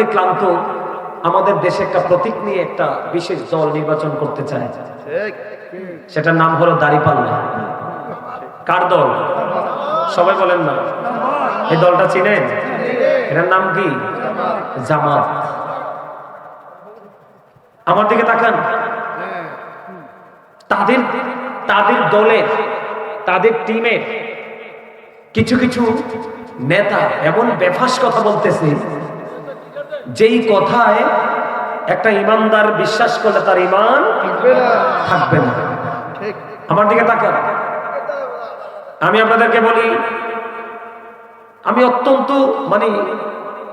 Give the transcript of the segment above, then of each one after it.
অনেক ক্লান্ত। আমাদের দেশে একটা প্রতীক নিয়ে একটা বিশেষ দল নির্বাচন করতে চায়। সেটার নাম হলো দাড়িপাল্লা। কার দল? সবাই বলেন না। এই দলটা চিনেন? এটার নাম কি? জামাত। আমার দিকে তাকান। তাদের তাদের দলের তাদের টিমের কিছু কিছু নেতা এমন বেফাস কথা বলতেছে। যেই কথায় একটা ইমানদার বিশ্বাস করলে তার ইমান থাকবে না। আমার দিকে তাকান। আমি আপনাদেরকে বলি আমি অত্যন্ত মানে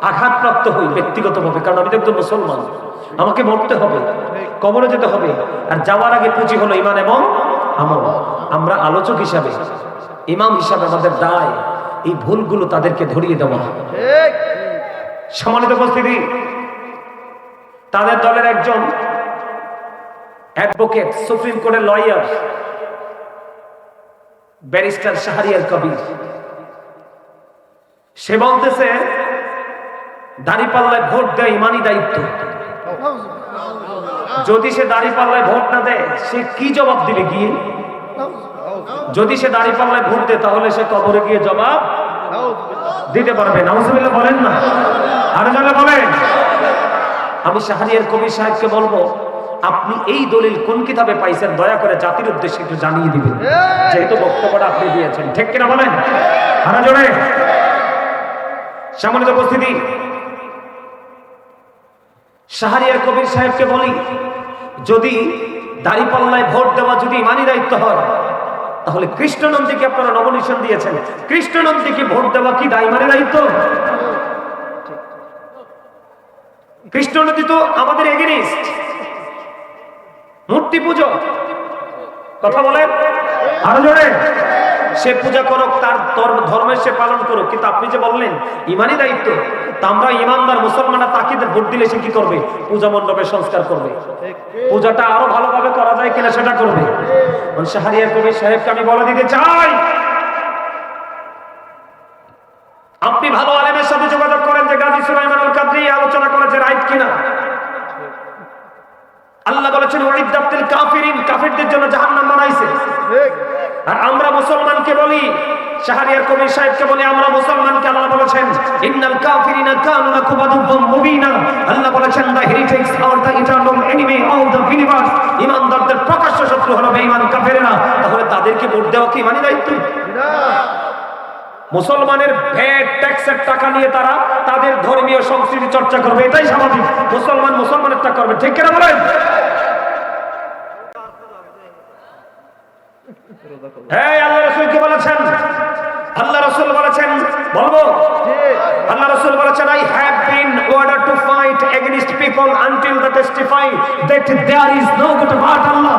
আঘাতপ্রাপ্ত হই ব্যক্তিগতভাবে কারণ আমি একজন মুসলমান। আমাকে মরতে হবে কবরে যেতে হবে আর যাওয়ার আগে পুঁজি হলো ইমান এবং আমল। আমরা আলোচক হিসাবে ইমাম হিসাবে আমাদের দায় এই ভুলগুলো তাদেরকে ধরিয়ে দেওয়া। সম্মানিত উপস্থিতি, তাদের দলের একজন অ্যাডভোকেট সুপ্রিম কোর্টের লয়ার ব্যারিস্টার শাহরিয়ার কবির। সে বলতেছে, দাঁড়িপাল্লায় ভোট দেয় ইমানই দায়িত্ব। যদি সে দাঁড়িপাল্লায় ভোট না দেয়, সে কি জবাব দিবে গিয়ে? যদি সে দাঁড়িপাল্লায় ভোট দেয়, তাহলে সে কবরে গিয়ে জবাব দিতে পারবে। নাউজুবিল্লাহ বলেন না। আরও বলেন। আমি শাহরিয়ার কবির সাহেবকে বলব আপনি এই দলিল কোন কিতাবে পাইছেন দয়া করে জাতির উদ্দেশ্যে একটু জানিয়ে দিবেন। যেহেতু বক্তব্যটা আপনি দিয়েছেন ঠিক কিনা বলেন? আরও জোরে। সম্মানিত উপস্থিতি শাহরিয়ার কবির সাহেবকে বলি যদি দাড়িপাল্লায় ভোট দেওয়া যদি ইমানি দায়িত্ব হয় তাহলে কৃষ্ণনন্দীকে আপনারা নবনিশন দিয়েছেন। কৃষ্ণনন্দীকে ভোট দেওয়া কি দায়মানি দায়িত্ব? কৃষ্ণনদী তো আমাদের এগেনিস্ট। মূর্তি পুজো। কথা বলেন? আরও জোরে। সে পূজা করুক, তার ধর্ম- ধর্মের সে পালন করুক। কিন্তু আপনি যে বললেন, ইমানই দায়িত্ব। তা আমরা ইমানদার, মুসলমানরা তাকে ভোট দিলে সে কি করবে? পূজা মণ্ডপে সংস্কার করবে। পূজাটা আরও ভালোভাবে করা যায় কিনা সেটা করবে। শাহরিয়ার কবি সাহেবকে আমি বলে দিতে চাই। আপনি ভালো আলেমের সাথে যোগাযোগ করেন। যে গাজী সুলাইমান আল কাদরি আলোচনা করেছে রাইট কিনা? আল্লাহ বলেছেন ওয়াইদাতিল কাফিরিন কাফিরদের জন্য জাহান্নাম বানাইছে। আর আমরা মুসলমানকে বলি, শাহরিয়ার কবির সাহেবকে বলি, আমরা মুসলমানকে আল্লাহ বলেছেন, ইন্নাল কাফিরিনা কানু লাকুম আদুব্বুম মুবিনা আল্লাহ বলেছেন the heretics are the eternal enemy of the universe ইমানদারদের প্রকাশ্য শত্রু হলো বেঈমান কাফেরেরা। তাহলে তাদেরকে ভোট দেওয়া কি মানে দায়িত্ব? মুসলমানের ভ্যাট ট্যাক্সের টাকা নিয়ে তারা তাদের ধর্মীয় সংস্কৃতি চর্চা করবে, এটাই স্বাভাবিক। মুসলমান মুসলমানের টা করবে, ঠিক কিনা বলেন? আল্লাহ রসুল কি বলেছেন? আল্লাহ রসুল বলেছেন, বলব? আল্লাহ রসুল বলেছেন there is no God but Allah.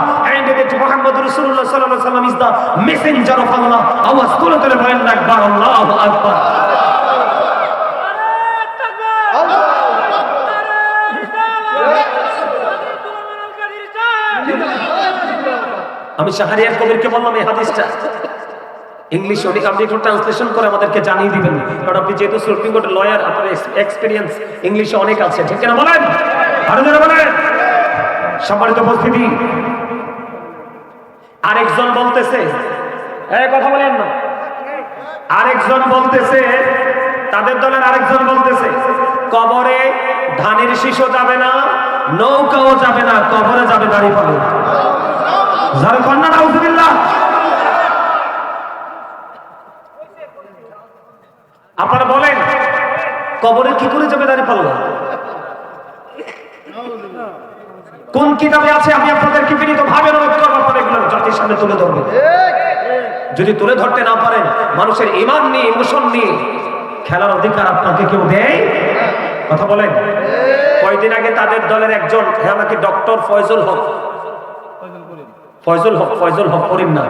আমি শাহরিয়ার কবিরকে বললাম, এই হাদিসটা ইংলিশ অনেক আপনি একটু ট্রান্সলেশন করে আমাদেরকে জানিয়ে দিবেন। কারণ আপনি যেহেতু সুপ্রিম কোর্টের লয়ার আপনার এক্সপিরিয়েন্স ইংলিশে অনেক আছে। ঠিক না বলেন? আরও বলেন। সম্মানিত উপস্থিতি আরেকজন বলতেছে কথা বলেন না। আরেকজন বলতেছে, তাদের দলের আরেকজন বলতেছে, কবরে ধানের শিশু যাবে না, নৌকাও যাবে না, কবরে যাবে দাঁড়িয়ে পাবে আপনারা বলেন, কবরে কি করে যাবে দাঁড়িয়ে পাল্লা কোন কিতাবে আছে? আমি আপনাদেরকে বিনীত ভাবে অনুরোধ করব আপনারা এগুলো জাতির সামনে তুলে ধরবেন। যদি তুলে ধরতে না পারেন, মানুষের ইমান নিয়ে ইমোশন নিয়ে খেলার অধিকার আপনাকে কেউ দেয়? কথা বলেন। কয়দিন আগে তাদের দলের একজন হ্যাঁ নাকি ডক্টর ফয়জুল হক? ফয়জুল হক ফয়জুল হক করিম না।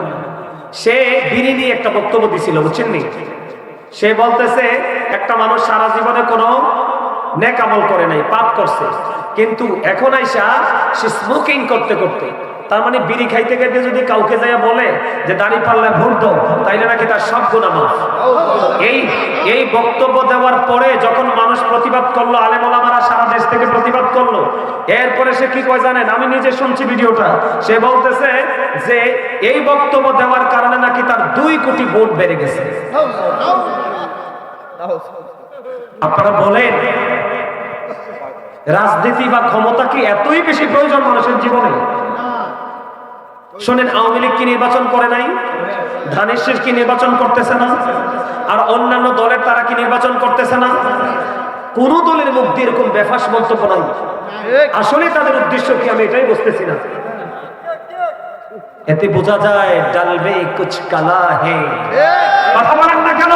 সে বিড়ি নিয়ে একটা বক্তব্য দিছিল, বুঝছেন নি? সে বলতেছে, একটা মানুষ সারা জীবনে কোনো নেক আমল করে নাই, পাপ করছে। কিন্তু এখন আইসা সে স্মোকিং করতে করতে তার মানে বিড়ি খাইতে খাইতে যদি কাউকে যাইয়া বলে যে দাড়ি পাল্লায় ভোট দাও, তাইলে নাকি তার সব গুণা মাফ। এই এই বক্তব্য দেওয়ার পরে যখন মানুষ প্রতিবাদ করল, আলেমোলামারা সারা দেশ থেকে প্রতিবাদ করল, এরপরে সে কি কয় জানেন? আমি নিজে শুনছি ভিডিওটা। সে বলতেছে যে এই বক্তব্য দেওয়ার কারণে নাকি তার দুই কোটি ভোট বেড়ে গেছে। আপনারা বলেন, রাজনীতি বা ক্ষমতা কি এতই বেশি প্রয়োজন মানুষের জীবনে? শোনেন, আওয়ামী লীগ কি নির্বাচন করে নাই? ধানের কি নির্বাচন করতেছে না? আর অন্যান্য দলের তারা কি নির্বাচন করতেছে না? কোন দলের মুখ দিয়ে এরকম বেফাস মন্তব্য নাই। আসলে তাদের উদ্দেশ্য কি আমি এটাই বুঝতেছি না। এতে বোঝা যায়, ডালবে কুচ কালা হে। কথা বলেন না কেন?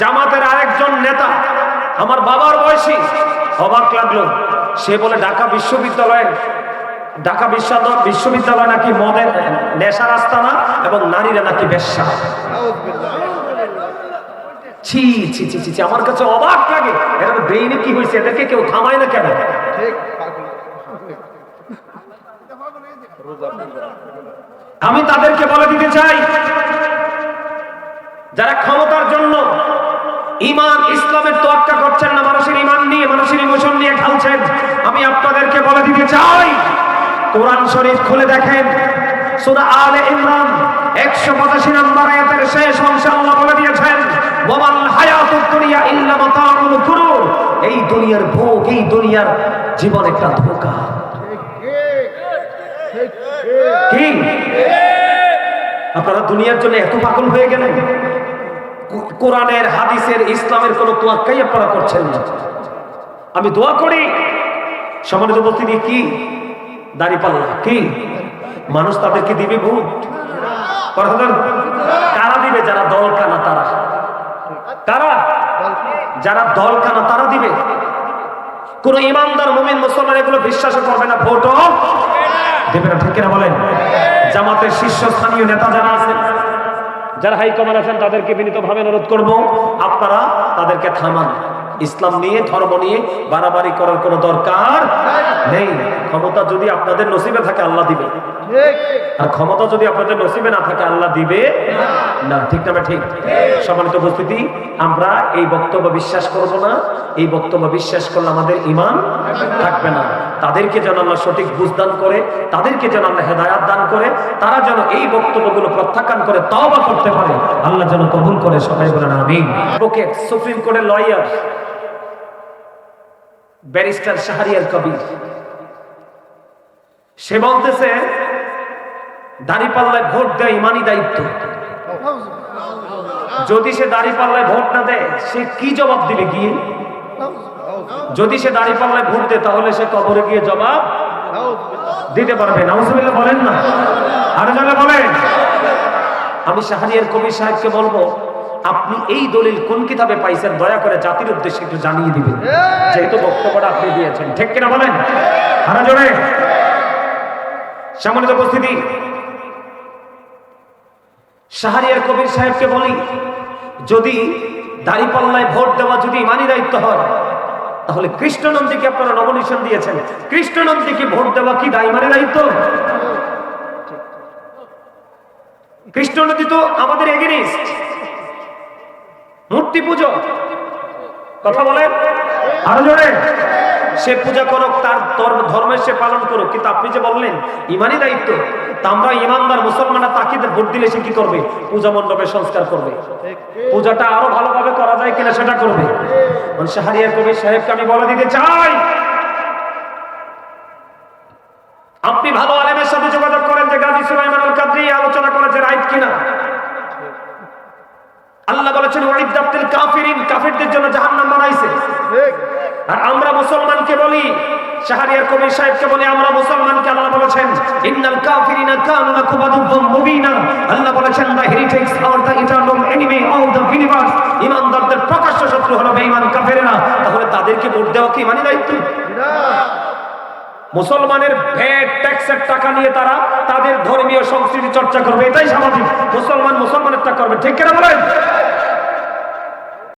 জামাতের আরেকজন নেতা আমার বাবার বয়সী। অবাক লাগল। সে বলে, ঢাকা বিশ্ববিদ্যালয়ের ঢাকা বিশ্ববিদ্যালয় নাকি মদের নেশার আস্তানা এবং নারীরা নাকি বেশ্যা। ছি ছি ছি ছি আমার কাছে অবাক লাগে। ব্রেইনে কি হয়েছে? এদেরকে কেউ থামায় না কেন? আমি তাদেরকে বলে দিতে চাই, যারা ক্ষমতার জন্য ইমান, ইসলামের তোয়াক্কা করছেন না মানুষের ইমান নিয়ে মানুষের খেলছেন আমি আপনাদেরকে বলে দিতে চাই, কোরআন শরীফ খুলে দেখেন, সূরা আলে ইমরান 185 নম্বর আয়াতের শেষ অংশে আল্লাহ বলে দিয়েছেন, ওয়ামাল হায়াতুদ দুনিয়া ইল্লা মাতাউল গুরুর। এই দুনিয়ার ভোগ, এই দুনিয়ার জীবন একটা ধোঁকা। কি? আপনারা দুনিয়ার জন্য এত পাগল হয়ে গেলেন? কোরআনের, হাদিসের, ইসলামের কোনো তোয়াক্কাই আপনারা করছেন না। আমি দোয়া করি। সমাজের উপস্থিতি, কি? দাড়ি পাল্লা, কি? মানুষ তাদেরকে দিবে ভোট কারা দিবে? যারা দল কানা তারা। কারা? যারা দল কানা তারা দিবে। কোন ইমানদার, মুমিন, মুসলমান এগুলো বিশ্বাস করবে না, ভোটও দেবে না, ঠিক কিনা বলেন? জামাতের শীর্ষস্থানীয় নেতা যারা আছেন, যারা হাইকমান্ড আছেন, তাদেরকে বিনীতভাবে অনুরোধ করব, আপনারা তাদেরকে থামান। ইসলাম নিয়ে ধর্ম নিয়ে বাড়াবাড়ি করার কোনো দরকার নেই। ক্ষমতা যদি আপনাদের নসিবে থাকে আল্লাহ দিবে। আর ক্ষমতা যদি আপনাদের নসিবে না থাকে আল্লাহ দিবে না। ঠিক না ঠিক? সম্মানিত উপস্থিতি আমরা এই বক্তব্য বিশ্বাস করব না। এই বক্তব্য বিশ্বাস করলে আমাদের ইমান থাকবে না। তাদেরকে যেন আল্লাহ সঠিক বুঝদান করে তাদেরকে যেন আল্লাহ হেদায়াত দান করে তারা যেন এই বক্তব্যগুলো প্রত্যাখ্যান করে তওবা করতে পারে। আল্লাহ যেন কবুল করে সবাই বলেন আমিন। অ্যাডভোকেট সুপ্রিম কোর্টের লয়ার ব্যারিস্টার শাহরিয়ার কবির। সে বলতেছে, দাঁড়িপাল্লায় ভোট দেয় ইমানই দায়িত্ব। যদি সে দাঁড়িপাল্লায় ভোট না দেয়, সে কি জবাব দিবে গিয়ে? যদি সে দাঁড়িপাল্লায় ভোট দেয়, তাহলে সে কবরে গিয়ে জবাব দিতে পারবে। নাউজুবিল্লাহ বলেন না। আরও বলেন। আমি শাহরিয়ার কবির সাহেবকে বলব আপনি এই দলিল কোন কিতাবে পাইছেন? দয়া করে জাতির উদ্দেশ্যে একটু জানিয়ে দিবেন। যেহেতু বক্তব্যটা আপনি দিয়েছেন। ঠিক কিনা বলেন? আরও জোরে। সামান্য উপস্থিতি। শাহরিয়ার কবির সাহেবকে বলি যদি দাড়িপাল্লায় ভোট দেওয়া যদি ইমানি দায়িত্ব হয় তাহলে কৃষ্ণনন্দীকে আপনারা নমিনেশন দিয়েছেন। কৃষ্ণনন্দীকে ভোট দেওয়া কি দাইমানি দায়িত্ব? কৃষ্ণনন্দী তো আমাদের এগেনিস্ট। মূর্তি পুজো। কথা বলেন? আরও জোরে। সে পূজা করুক, তার ধর্মের সে পালন করুক। কিন্তু আপনি যে বললেন, ইমানই দায়িত্ব। তা আমরা ইমানদার মুসলমানরা তাকে ভোট দিলে সে কি করবে? পূজা মণ্ডপে সংস্কার করবে। পূজাটা আরও ভালোভাবে করা যায় কিনা সেটা করবে। শাহরিয়ার কবির সাহেবকে আমি বলে দিতে চাই। আপনি ভালো আলেমের সাথে যোগাযোগ করেন যে গাজী সুলাইমান আল কাদরি আলোচনা করেছে রাইট কিনা আল্লাহ বলেছেন ওয়াইদাতিল কাফিরিন কাফিরদের জন্য জাহান্নাম বানাইছে। আর আমরা মুসলমানকে বলি শাহরিয়ার কবির সাহেবকে বলে আমরা মুসলমানকে আল্লাহ বলেছেন ইন্নাল কাফিরিনা কানু লাকুম আদুব্বুম মুবিনা। আল্লাহ বলেছেন the heretics are the eternal enemy of the universe প্রকাশ্য শত্রু হলো বেঈমান কাফেররা। তাহলে তাদেরকে ভোট দেওয়া কি দায়িত্ব? মুসলমানের ভ্যাট ট্যাক্সের টাকা নিয়ে তারা তাদের ধর্মীয় সংস্কৃতি চর্চা করবে এটাই স্বাভাবিক। মুসলমান মুসলমানের টা করবে। ঠিক কিনা বলেন?